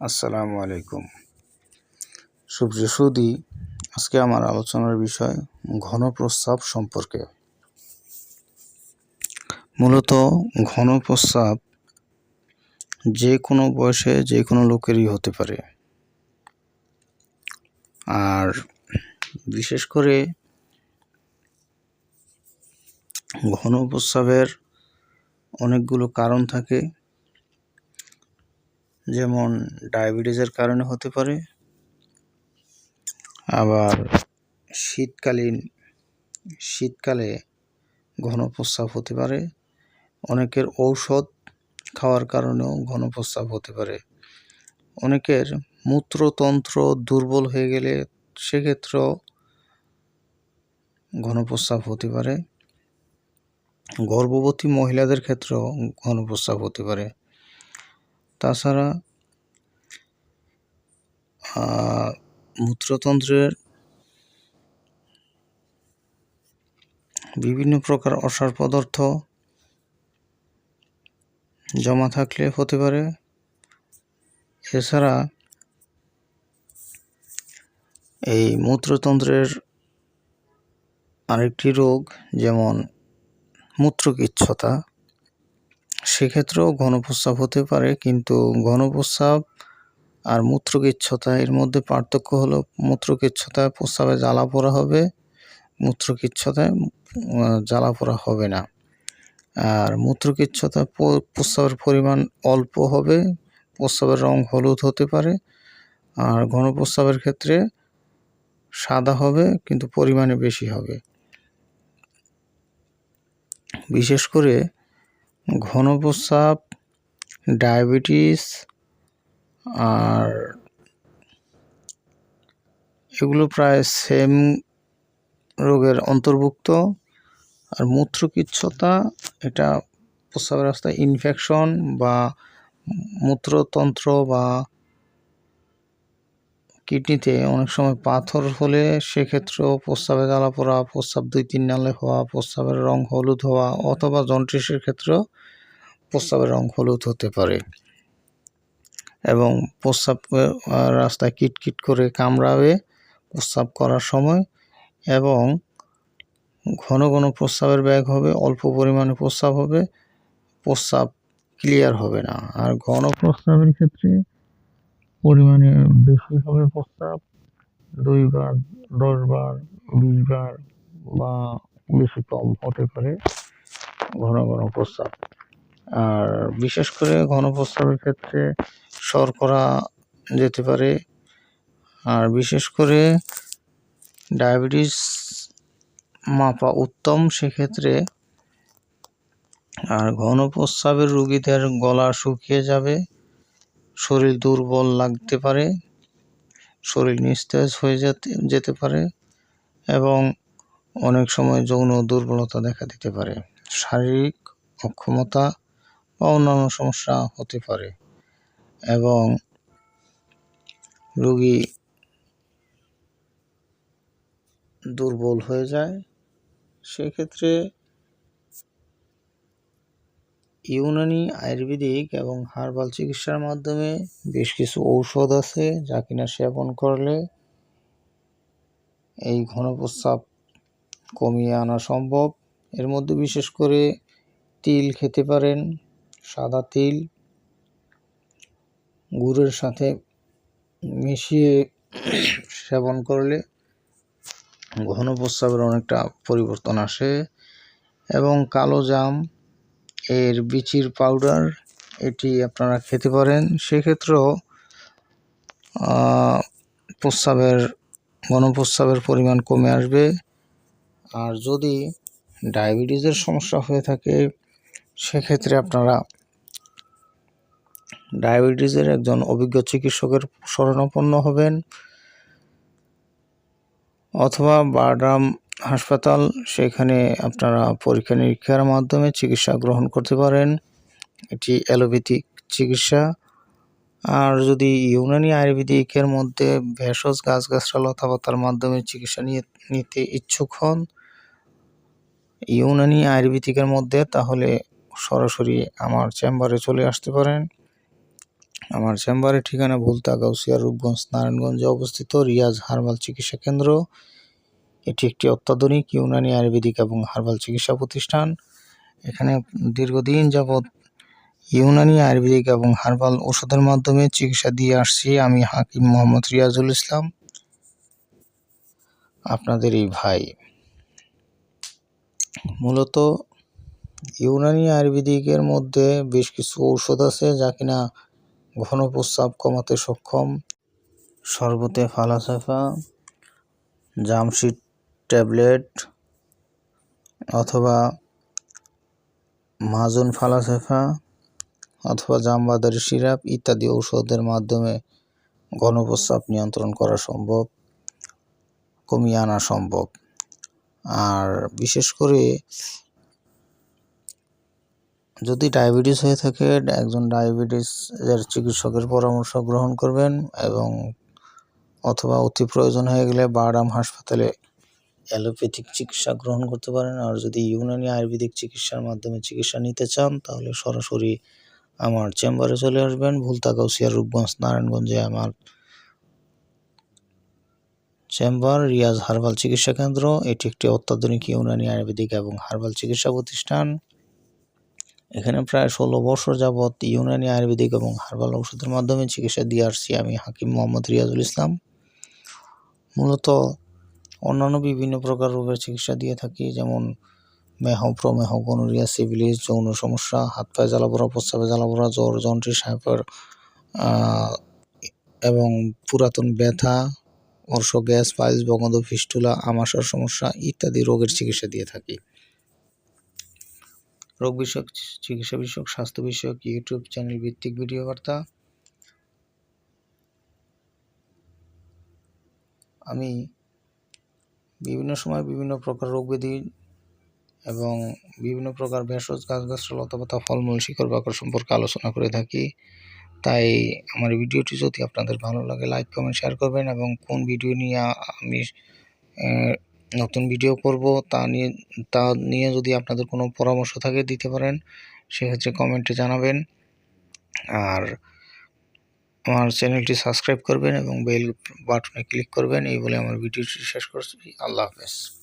আসসালামু আলাইকুম। সুপ্রিয় সুদী, আজকে আমার আলোচনার বিষয় ঘন প্রস্রাব সম্পর্কে। মূলত ঘন প্রস্রাব যে কোনো বয়সে যে কোনো লোকেরই হতে পারে। আর বিশেষ করে ঘন প্রস্রাবের অনেকগুলো কারণ থাকে। যেমন ডায়াবেটিসের কারণে হতে পারে, আবার শীতকালীন, শীতকালে ঘন প্রস্রাব হতে পারে, অনেকের ঔষধ খাওয়ার কারণেও ঘন প্রস্রাব হতে পারে। অনেকের মূত্রতন্ত্র দুর্বল হয়ে গেলে সেক্ষেত্রেও ঘন প্রস্রাব হতে পারে। গর্ভবতী মহিলাদের ক্ষেত্রেও ঘন প্রস্রাব হতে পারে। তাছাড়া মূত্রতন্ত্রের বিভিন্ন প্রকার অসার পদার্থ জমা থাকলে হতে পারে। এছাড়া, এই মূত্রতন্ত্রের আরেকটি রোগ যেমন মূত্রকিচ্ছতা সেক্ষেত্রেও ঘনপ্রস্রাব হতে পারে, কিন্তু ঘনপ্রস্রাব আর মূত্রকিচ্ছতা, এর মধ্যে পার্থক্য হলো মূত্রকিচ্ছতায় প্রস্রাবে জ্বালা পোড়া হবে, মূত্রকিচ্ছতায় জ্বালা পোড়া হবে না। আর মূত্রকিচ্ছতা প্রস্রাবের পরিমাণ অল্প হবে, প্রস্রাবের রং হলুদ হতে পারে। আর ঘনপ্রস্রাবের ক্ষেত্রে সাদা হবে, কিন্তু পরিমাণে বেশি হবে। বিশেষ করে ঘন প্রস্রাব, ডায়াবেটিস আর এগুলো প্রায় সেম রোগের অন্তর্ভুক্ত। আর মূত্রকিচ্ছতা এটা প্রস্রাবের রাস্তায় ইনফেকশন বা মূত্রতন্ত্র বা কিডনিতে অনেক সময় পাথর হলে সেক্ষেত্রেও প্রস্রাবে জ্বালা পড়া প্রস্রাব দুই তিন নালে হওয়া, প্রস্রাবের রং হলুদ হওয়া অথবা জন্টিসের ক্ষেত্রেও প্রস্রাবের রং হলুদ হতে পারে। এবং প্রস্রাব রাস্তায় কিটকিট করে কামড়াবে প্রস্রাব করার সময় এবং ঘন ঘন প্রস্রাবের ব্যাগ হবে, অল্প পরিমাণে প্রস্রাব হবে প্রস্রাব ক্লিয়ার হবে না। আর ঘন প্রস্রাবের ক্ষেত্রে পরিমাণে বেশি হবে প্রস্রাব দুইবার, দশবার, বিশবার বা বেশি কম হতে পারে ঘন ঘন প্রস্রাব আর বিশেষ করে ঘন প্রস্রাবের ক্ষেত্রে শর্করা যেতে পারে। আর বিশেষ করে ডায়াবেটিস মাপা উত্তম সেক্ষেত্রে আর ঘন প্রস্রাবের রুগীদের গলা শুকিয়ে যাবে, শরীর দুর্বল লাগতে পারে, শরীর নিস্তেজ হয়ে যেতে যেতে পারে এবং অনেক সময় যৌন দুর্বলতা দেখা দিতে পারে। শারীরিক অক্ষমতা বা অন্যান্য সমস্যা হতে পারে। এবং রোগী দুর্বল হয়ে যায়, সেক্ষেত্রে ইউনানি, আয়ুর্বেদিক এবং হার্বাল চিকিৎসার মাধ্যমে বেশ কিছু ঔষধ আছে যা কিনা সেবন করলে এই ঘন প্রস্রাব কমিয়ে আনা সম্ভব। এর মধ্যে বিশেষ করে তিল খেতে পারেন সাদা তিল, গুড়ের সাথে মিশিয়ে সেবন করলে ঘন প্রস্রাবের অনেকটা পরিবর্তন আসে এবং কালো জাম, এর বিচির পাউডার, এটি আপনারা খেতে পারেন। সেক্ষেত্রেও প্রস্রাবের গণপ্রস্রাবের পরিমাণ কমে আসবে। আর যদি ডায়াবেটিসের সমস্যা হয়ে থাকে, সেক্ষেত্রে আপনারা ডায়াবেটিসের একজন অভিজ্ঞ চিকিৎসকের শরণাপন্ন হবেন অথবা বারডাম হাসপাতাল, সেখানে আপনারা পরীক্ষা নিরীক্ষার মাধ্যমে চিকিৎসা গ্রহণ করতে পারেন। এটি অ্যালোপ্যাথিক চিকিৎসা। আর যদি ইউনানি আয়ুর্বেদিকের মধ্যে ভেষজ গাছগাছরা লতাপাতার মাধ্যমে চিকিৎসা নিয়ে নিতে ইচ্ছুক হন ইউনানি আয়ুর্বেদিকের মধ্যে, তাহলে সরাসরি আমার চেম্বারে চলে আসতে পারেন। আমার চেম্বারের ঠিকানা ভুলতা গাউসিয়া রূপগঞ্জ, নারায়ণগঞ্জে অবস্থিত রিয়াজ হার্বাল চিকিৎসা কেন্দ্র। এটি একটি অত্যাধুনিক ইউনানি আয়ুর্বেদিক এবং হার্বাল চিকিৎসা প্রতিষ্ঠান। এখানে দীর্ঘদিন যাবৎ ইউনানি আয়ুর্বেদিক এবং হার্বাল ওষুধের মাধ্যমে চিকিৎসা দিয়ে আসছি আমি হাকিম মোহাম্মদ রিয়াজুল ইসলাম। আপনাদের এই ভাই। মূলত ইউনানি আয়ুর্বেদিকের মধ্যে বেশ কিছু ঔষধ আছে যা কিনা ঘন প্রস্রাব কমাতে সক্ষম। শরবতে ফালাসাফা, জামশিট ট্যাবলেট অথবা মাজন ফালাসাফা অথবা জামবাদারি সিরাপ ইত্যাদি ঔষধের মাধ্যমে ঘন প্রস্রাব নিয়ন্ত্রণ করা সম্ভব, কমিয়ে আনা সম্ভব। আর বিশেষ করে যদি ডায়াবেটিস হয়ে থাকে, একজন ডায়াবেটিস এর চিকিৎসকের পরামর্শ গ্রহণ করবেন এবং অথবা অতি প্রয়োজন হয়ে গেলে বারাম হাসপাতালে অ্যালোপ্যাথিক চিকিৎসা গ্রহণ করতে পারেন। আর যদি ইউনানি আয়ুর্বেদিক চিকিৎসার মাধ্যমে চিকিৎসা নিতে চান, তাহলে সরাসরি আমার চেম্বারে চলে আসবেন। ভুলতা গাউসিয়া রূপগঞ্জ, নারায়ণগঞ্জে আমার চেম্বার, রিয়াজ হার্বাল চিকিৎসা কেন্দ্র। এটি একটি অত্যাধুনিক ইউনানি আয়ুর্বেদিক এবং হার্বাল চিকিৎসা প্রতিষ্ঠান। এখানে প্রায় ষোলো বছর যাবৎ ইউনানি আয়ুর্বেদিক এবং হার্বাল ওষুধের মাধ্যমে চিকিৎসা দিয়ে আসছি আমি হাকিম মোহাম্মদ রিয়াজুল ইসলাম। মূলত অন্যান্য বিভিন্ন প্রকার রোগের চিকিৎসা দিয়ে থাকি, যেমন মেহ, প্রমেহ, গনোরিয়া, সিভিলিস, যৌন সমস্যা, হাত পায়ে জ্বালাপোড়া প্রস্রাবে জ্বালাপোড়া জ্বর জন্ট্রিস হাইপার এবং পুরাতন ব্যথা, অর্শ, গ্যাস, পাইলস, বগন্ধ, ফিস্টুলা আমাশার সমস্যা ইত্যাদি রোগের চিকিৎসা দিয়ে থাকি। রোগ বিষয়ক চিকিৎসা বিষয়ক স্বাস্থ্য বিষয়ক ইউটিউব চ্যানেল ভিত্তিক ভিডিও বার্তা আমি বিভিন্ন সময় বিভিন্ন প্রকার রোগ ব্যাধি এবং বিভিন্ন প্রকার ভেষজ, গাছগাছরা লতাপাতা ফলমূল, শিকড় বাকড় সম্পর্কে আলোচনা করে থাকি। তাই আমার ভিডিওটি যদি আপনাদের ভালো লাগে, লাইক, কমেন্ট, শেয়ার করবেন এবং কোন ভিডিও নিয়ে আমি নতুন ভিডিও করব, তা নিয়ে তা নিয়ে যদি আপনাদের কোনো পরামর্শ থাকে দিতে পারেন, সেক্ষেত্রে কমেন্টে জানাবেন। আর আমার চ্যানেলটি সাবস্ক্রাইব করবেন এবং বেল বাটনে ক্লিক করবেন, এই বলে আমার ভিডিওটি শেষ করছি। আল্লাহ হাফেজ।